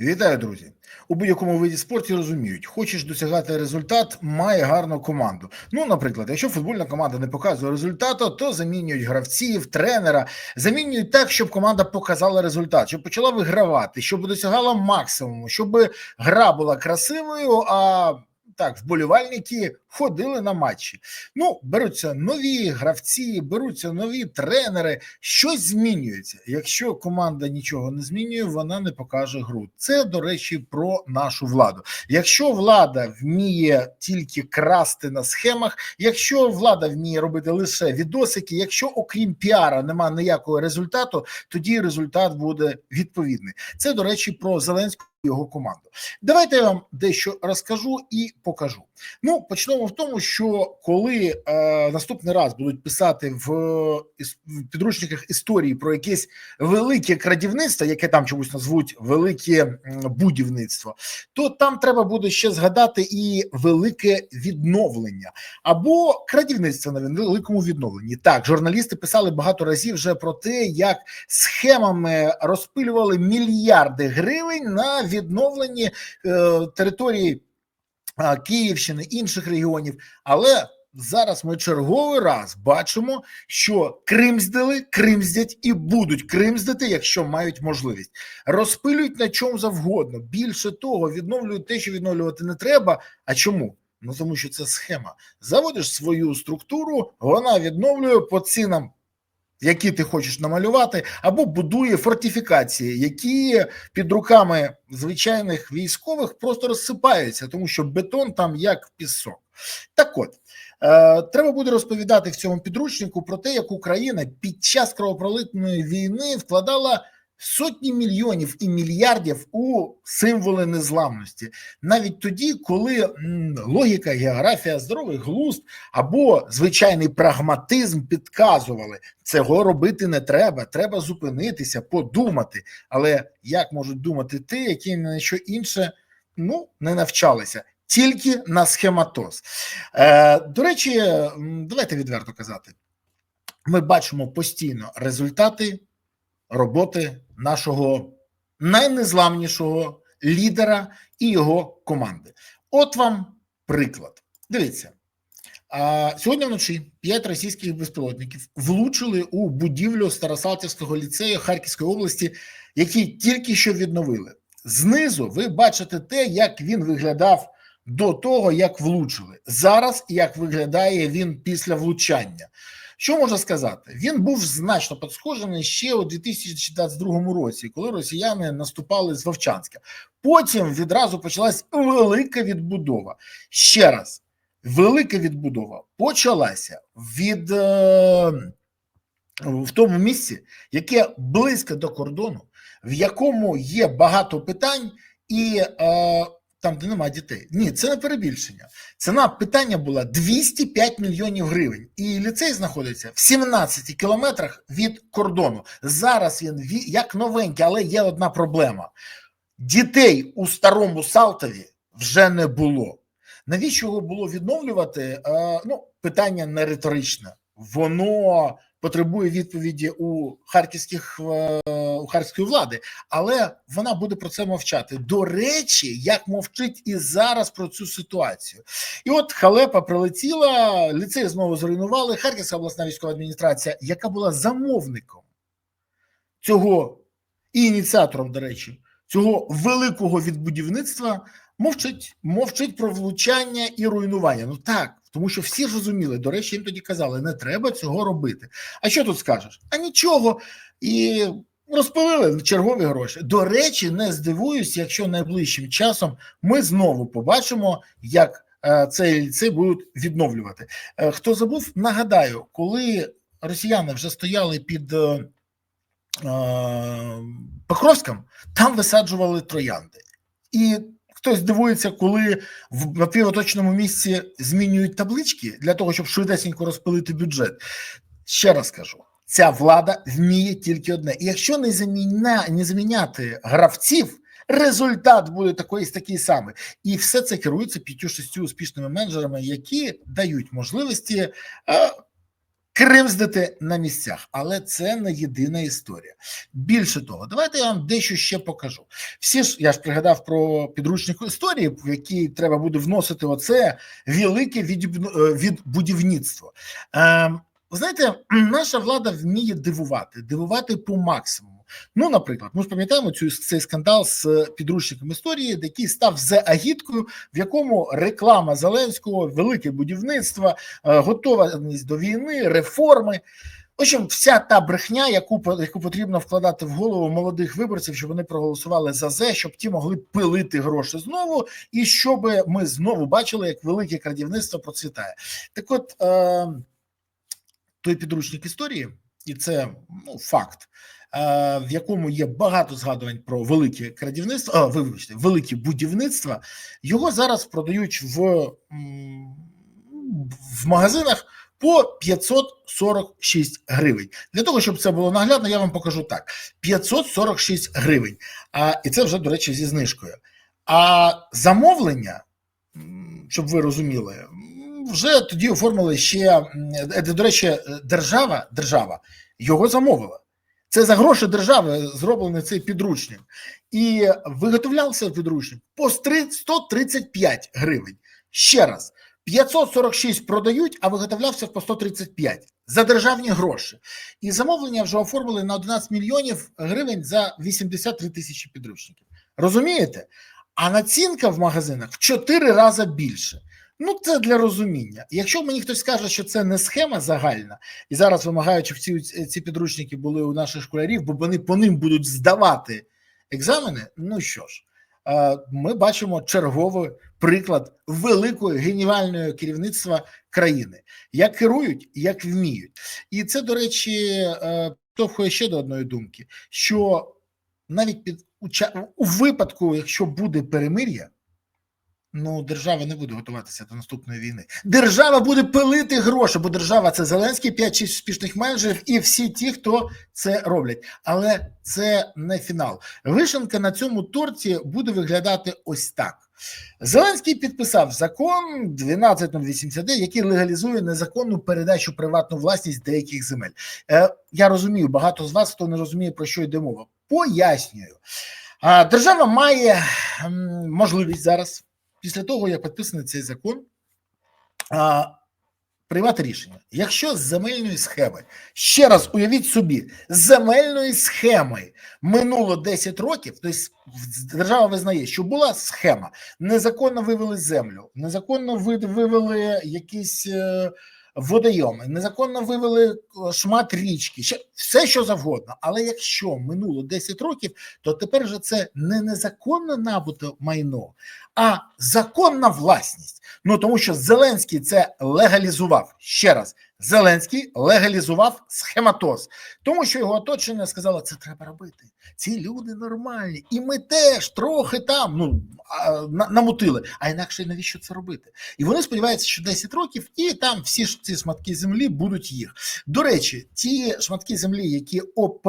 Вітаю, друзі! У будь-якому виді спорту розуміють, хочеш досягати результат, має гарну команду. Ну, наприклад, якщо футбольна команда не показує результату, то замінюють гравців, тренера, замінюють так, щоб команда показала результат, щоб почала вигравати, щоб досягала максимуму, щоб гра була красивою. А так, вболівальники ходили на матчі. Ну, беруться нові гравці, беруться нові тренери. Щось змінюється. Якщо команда нічого не змінює, вона не покаже гру. Це, до речі, про нашу владу. Якщо влада вміє тільки красти на схемах, якщо влада вміє робити лише відосики, якщо окрім піара немає ніякого результату, тоді результат буде відповідний. Це, до речі, про Зеленського. Його команду. Давайте я вам дещо розкажу і покажу. Ну, почнемо в тому, що коли е, наступний раз будуть писати в, в підручниках історії про якесь велике крадівництво, яке там чомусь назвуть велике будівництво, то там треба буде ще згадати і велике відновлення або крадівництво на великому відновленні. Так, журналісти писали багато разів вже про те, як схемами розпилювали мільярди гривень на відновленні е, території Київщини, інших регіонів. Але зараз ми черговий раз бачимо, що кримздили, кримздять і будуть кримздити, якщо мають можливість. Розпилюють на чому завгодно. Більше того, відновлюють те, що відновлювати не треба. А чому? Ну тому що це схема. Заводиш свою структуру, вона відновлює по цінам. Які ти хочеш намалювати, або будує фортифікації, які під руками звичайних військових просто розсипаються, тому що бетон там як пісок. Так от е, треба буде розповідати в цьому підручнику про те, як Україна під час кровопролитної війни вкладала сотні мільйонів і мільярдів у символи незламності, навіть тоді, коли логіка, географія, здоровий глузд або звичайний прагматизм підказували, цього робити не треба. Треба зупинитися, подумати. Але як можуть думати ті, які на що інше ну не навчалися, тільки на схематоз. Е, до речі, давайте відверто казати. Ми бачимо постійно результати роботи нашого найнезламнішого лідера і його команди. От вам приклад. Дивіться. А, сьогодні вночі п'ять російських безпілотників влучили у будівлю Старосалтівського ліцею Харківської області, який тільки що відновили. Знизу ви бачите те, як він виглядав до того, як влучили. Зараз як виглядає він після влучання. Що можна сказати? Він був значно підсхожений ще у 2022 році, коли росіяни наступали з Вовчанська. Потім відразу почалась велика відбудова. Ще раз, велика відбудова почалася від е, в тому місці, яке близько до кордону, в якому є багато питань, і е, там, де немає дітей. Ні, це не перебільшення. Ціна питання була 205 мільйонів гривень, і ліцей знаходиться в 17 кілометрах від кордону. Зараз він як новенький, але є одна проблема: дітей у старому Салтові вже не було. Навіщо його було відновлювати? Е, ну, питання не риторичне. Воно потребує відповіді у харківських е, у харківської влади, але вона буде про це мовчати. До речі, як мовчить і зараз про цю ситуацію. І от халепа прилетіла, ліцей знову зруйнували. Харківська обласна військова адміністрація, яка була замовником цього і ініціатором, до речі, цього великого відбудівництва, мовчить, мовчить про влучання і руйнування. Ну так, тому що всі розуміли. До речі, їм тоді казали, не треба цього робити. А що тут скажеш? А нічого. І розпилили чергові гроші. До речі, не здивуюсь, якщо найближчим часом ми знову побачимо, як е, цей ліцей будуть відновлювати. Е, хто забув, нагадаю, коли росіяни вже стояли під. Е, е, Покровськом, там висаджували троянди. І хтось дивується, коли в напівоточному місці змінюють таблички для того, щоб швидесенько розпилити бюджет. Ще раз кажу: ця влада вміє тільки одне. І якщо не заміня, не заміняти гравців, результат буде такий такий самий. І все це керується п'ятью шістю успішними менеджерами, які дають можливості. Е, кривздити на місцях, але це не єдина історія. Більше того, давайте я вам дещо ще покажу. Всі ж я ж пригадав про підручник історії, в який треба буде вносити оце велике від, від. Е, ви знаєте, наша влада вміє дивувати, дивувати по максимуму. Ну, наприклад, ми ж пам'ятаємо цю цей скандал з підручником історії, який став за агіткою, в якому реклама Зеленського, велике будівництво, е, готовність до війни, реформи. В общем, вся та брехня, яку яку потрібно вкладати в голову молодих виборців, щоб вони проголосували за зе, щоб ті могли пилити гроші знову, і щоб ми знову бачили, як велике крадівництво процвітає. Так, от е, той підручник історії, і це ну факт. В якому є багато згадувань про велике крадівництво, а, вибачте, великі будівництва, його зараз продають в в магазинах по 546 гривень. Для того, щоб це було наглядно, я вам покажу так: 546 гривень. А, І це вже, до речі, зі знижкою. А замовлення, щоб ви розуміли, вже тоді оформили ще до речі, держава, держава його замовила. Це за гроші держави зроблений цей підручник, і виготовлявся підручник по 135 гривень. Ще раз, 546 продають, а виготовлявся по 135 за державні гроші. І замовлення вже оформили на 11 мільйонів гривень за 83 тисячі підручників. Розумієте? А націнка в магазинах в 4 рази більше. Ну, це для розуміння. Якщо мені хтось скаже, що це не схема загальна, і зараз вимагають, щоб ці ці підручники були у наших школярів, бо вони по ним будуть здавати екзамени. Ну що ж, ми бачимо черговий приклад великої геніальної керівництва країни, як керують, як вміють, і це до речі, штовхує ще до одної думки: що навіть під у випадку, якщо буде перемир'я ну держава не буде готуватися до наступної війни. Держава буде пилити гроші, бо держава це Зеленський, 5-6 успішних менеджерів і всі ті, хто це роблять. Але це не фінал. Вишенка на цьому торті буде виглядати ось так. Зеленський підписав закон 12089, який легалізує незаконну передачу приватну власність деяких земель. Е, Я розумію, багато з вас хто не розуміє, про що йде мова. Пояснюю, держава має можливість зараз після того, як підписаний цей закон, а, приймати рішення. Якщо з земельної схеми, ще раз уявіть собі, з земельної схеми минуло 10 років, тобто держава визнає, що була схема, незаконно вивели землю, незаконно вивели якісь. Водойоми, незаконно вивели е, шмат річки, ще все що завгодно. Але якщо минуло 10 років, то тепер же це не незаконно набуто майно, а законна власність. Ну тому що Зеленський це легалізував ще раз. Зеленський легалізував схематоз, тому що його оточення сказало, це треба робити. Ці люди нормальні, і ми теж трохи там ну намутили. А інакше навіщо це робити? І вони сподіваються, що 10 років, і там всі ж ці шматки землі будуть їх. До речі, ті шматки землі, які ОП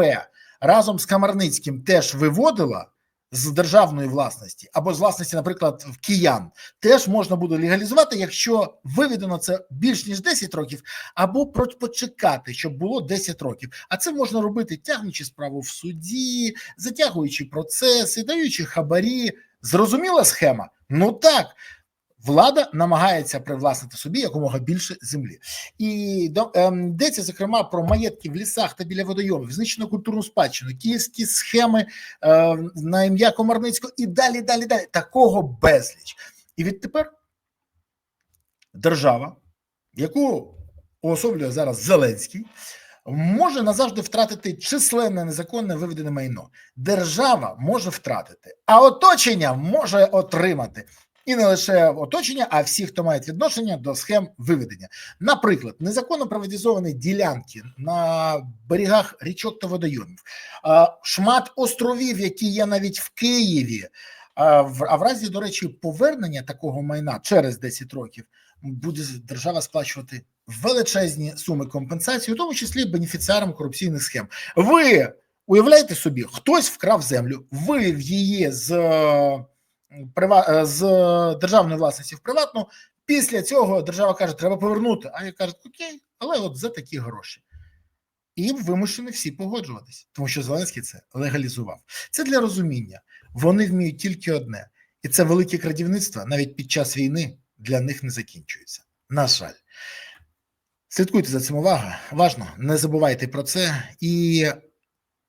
разом з Камарницьким теж виводила з державної власності або з власності, наприклад, в киян, теж можна буде легалізувати, якщо виведено це більш ніж 10 років, або почекати, щоб було 10 років. А це можна робити, тягнучи справу в суді, затягуючи процеси, даючи хабарі. Зрозуміла схема? Ну так влада намагається привласнити собі якомога більше землі, і ем, йдеться зокрема про маєтки в лісах та біля водойомів, знищено культурну спадщину, київські схеми е, на ім'я Комарницького і далі, далі, далі. Такого безліч. І відтепер держава, яку уособлює зараз Зеленський. Може назавжди втратити численне незаконне виведене майно. Держава може втратити, а оточення може отримати і не лише оточення, а всі, хто має відношення до схем виведення. Наприклад, незаконно приватизовані ділянки на берегах річок та водойомів, шмат островів, які є навіть в Києві. А в разі, до речі, повернення такого майна через 10 років буде держава сплачувати величезні суми компенсації, у тому числі бенефіціарам корупційних схем. Ви уявляєте собі, хтось вкрав землю, вивів її з. Е, з державної власності в приватну, Після цього держава каже, треба повернути. А я кажу, окей, але от за такі гроші. І вимушені всі погоджуватись, тому що Зеленський це легалізував. Це для розуміння. Вони вміють тільки одне, і це велике крадівництво навіть під час війни для них не закінчується. На жаль, слідкуйте за цим увага. Важно, не забувайте про це і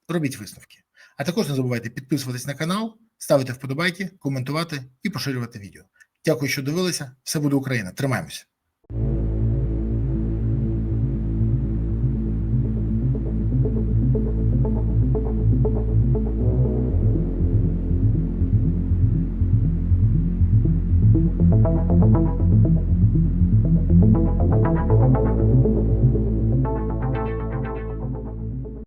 робіть висновки. А також не забувайте підписуватись на канал, ставити вподобайки, коментувати і поширювати відео. Дякую, що дивилися. Все буде Україна. Тримаємося.